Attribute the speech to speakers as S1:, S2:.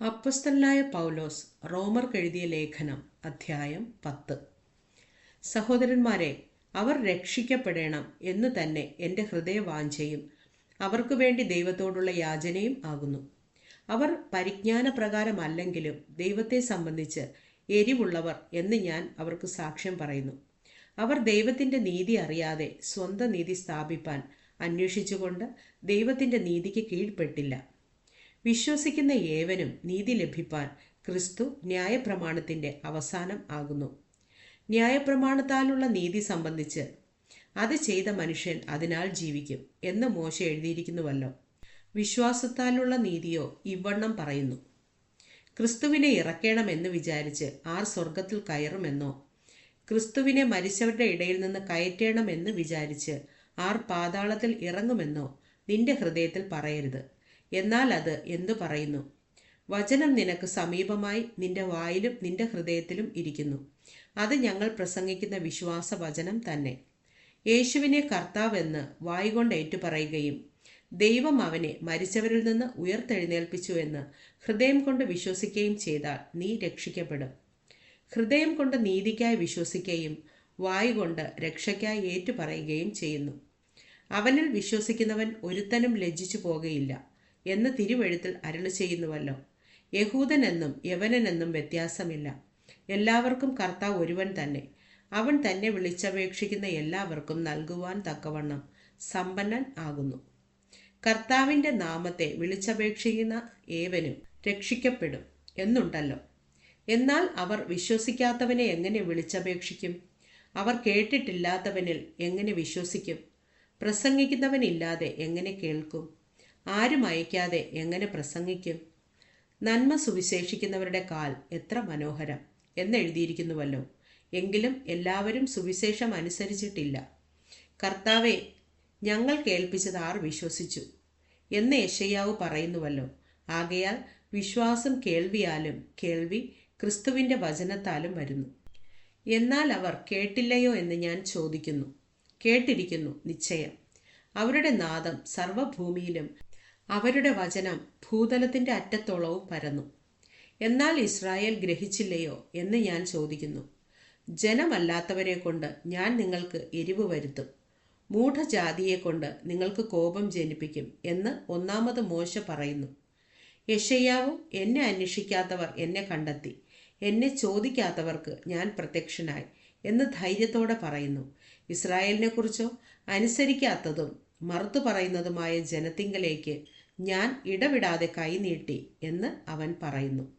S1: അപ്പസ്തലനായ പൗലോസ് റോമർക്കെഴുതിയ ലേഖനം അധ്യായം പത്ത്. സഹോദരന്മാരെ അവർ രക്ഷിക്കപ്പെടണം എന്ന് തന്നെ എന്റെ ഹൃദയവാഞ്ചയും അവർക്ക് വേണ്ടി ദൈവത്തോടുള്ള യാചനയും ആകുന്നു. അവർ പരിജ്ഞാനപ്രകാരമല്ലെങ്കിലും ദൈവത്തെ സംബന്ധിച്ച് എരിവുള്ളവർ എന്ന് ഞാൻ അവർക്ക് സാക്ഷ്യം പറയുന്നു. അവർ ദൈവത്തിന്റെ നീതി അറിയാതെ സ്വന്തം നീതി സ്ഥാപിപ്പാൻ അന്വേഷിച്ചുകൊണ്ട് ദൈവത്തിന്റെ നീതിക്ക് കീഴ്പ്പെട്ടില്ല. വിശ്വസിക്കുന്ന ഏവനും നീതി ലഭിപ്പാൻ ക്രിസ്തു ന്യായപ്രമാണത്തിന്റെ അവസാനം ആകുന്നു. ന്യായപ്രമാണത്താലുള്ള നീതി സംബന്ധിച്ച് അത് ചെയ്ത മനുഷ്യൻ അതിനാൽ ജീവിക്കും എന്ന് മോശ എഴുതിയിരിക്കുന്നുവല്ലോ. വിശ്വാസത്താലുള്ള നീതിയോ ഇവണ്ണം പറയുന്നു. ക്രിസ്തുവിനെ ഇറക്കണമെന്ന് വിചാരിച്ച് ആർ സ്വർഗത്തിൽ കയറുമെന്നോ ക്രിസ്തുവിനെ മരിച്ചവരുടെ ഇടയിൽ നിന്ന് കയറ്റണമെന്ന് വിചാരിച്ച് ആർ പാതാളത്തിൽ ഇറങ്ങുമെന്നോ നിന്റെ ഹൃദയത്തിൽ പറയരുത്. എന്നാൽ അത് എന്തു പറയുന്നു? വചനം നിനക്ക് സമീപമായി നിന്റെ വായിലും നിന്റെ ഹൃദയത്തിലും ഇരിക്കുന്നു. അത് ഞങ്ങൾ പ്രസംഗിക്കുന്ന വിശ്വാസ വചനം തന്നെ. യേശുവിനെ കർത്താവെന്ന് വായികൊണ്ട് ഏറ്റുപറയുകയും ദൈവം അവനെ മരിച്ചവരിൽ നിന്ന് ഉയർത്തെഴുന്നേൽപ്പിച്ചു എന്ന് ഹൃദയം കൊണ്ട് വിശ്വസിക്കുകയും ചെയ്താൽ നീ രക്ഷിക്കപ്പെടും. ഹൃദയം കൊണ്ട് നീതിക്കായി വിശ്വസിക്കുകയും വായു കൊണ്ട് രക്ഷയ്ക്കായി ഏറ്റുപറയുകയും ചെയ്യുന്നു. അവനിൽ വിശ്വസിക്കുന്നവൻ ഒരുത്തനും ലജ്ജിച്ചു പോകുകയില്ല എന്ന് തിരുവഴുത്തിൽ അരുളി ചെയ്യുന്നുവല്ലോ. യഹൂദനെന്നും യവനനെന്നും വ്യത്യാസമില്ല. എല്ലാവർക്കും കർത്താവ് ഒരുവൻ തന്നെ. അവൻ തന്നെ വിളിച്ചപേക്ഷിക്കുന്ന എല്ലാവർക്കും നൽകുവാൻ തക്കവണ്ണം സമ്പന്നൻ ആകുന്നു. കർത്താവിന്റെ നാമത്തെ വിളിച്ചപേക്ഷിക്കുന്ന ഏവനും രക്ഷിക്കപ്പെടും എന്നുണ്ടല്ലോ. എന്നാൽ അവർ വിശ്വസിക്കാത്തവനെ എങ്ങനെ വിളിച്ചപേക്ഷിക്കും? അവർ കേട്ടിട്ടില്ലാത്തവനിൽ എങ്ങനെ വിശ്വസിക്കും? പ്രസംഗിക്കുന്നവനില്ലാതെ എങ്ങനെ കേൾക്കും? ആരും അയക്കാതെ എങ്ങനെ പ്രസംഗിക്കും? നന്മ സുവിശേഷിക്കുന്നവരുടെ കാൽ എത്ര മനോഹരം എന്നെഴുതിയിരിക്കുന്നുവല്ലോ. എങ്കിലും എല്ലാവരും സുവിശേഷം അനുസരിച്ചിട്ടില്ല. കർത്താവെ ഞങ്ങൾ കേൾപ്പിച്ചത് ആർ വിശ്വസിച്ചു? എന്ന് യശയ്യാവ് പറയുന്നുവല്ലോ. ആകയാൽ വിശ്വാസം കേൾവിയാലും കേൾവി ക്രിസ്തുവിന്റെ വചനത്താലും വരുന്നു. എന്നാൽ അവർ കേട്ടില്ലയോ എന്ന് ഞാൻ ചോദിക്കുന്നു. കേട്ടിരിക്കുന്നു നിശ്ചയം. അവരുടെ നാദം സർവഭൂമിയിലും അവരുടെ വചനം ഭൂതലത്തിന്റെ അറ്റത്തോളവും പരന്നു. എന്നാൽ ഇസ്രായേൽ ഗ്രഹിച്ചില്ലയോ എന്ന് ഞാൻ ചോദിക്കുന്നു. ജനമല്ലാത്തവരെ കൊണ്ട് ഞാൻ നിങ്ങൾക്ക് എരിവ് വരുത്തും. മൂഢജാതിയെ കൊണ്ട് നിങ്ങൾക്ക് കോപം ജനിപ്പിക്കും എന്ന് ഒന്നാമത് മോശ പറയുന്നു. യഷയ്യാവും എന്നെ അന്വേഷിക്കാത്തവർ എന്നെ കണ്ടെത്തി. എന്നെ ചോദിക്കാത്തവർക്ക് ഞാൻ പ്രത്യക്ഷനായി എന്ന് ധൈര്യത്തോടെ പറയുന്നു. ഇസ്രായേലിനെക്കുറിച്ചോ അനുസരിക്കാത്തതും മറുത്തു പറയുന്നതുമായ ജനത്തിങ്കലേക്ക് ഞാൻ ഇടവിടാതെ കൈനീട്ടി എന്ന് അവൻ പറയുന്നു.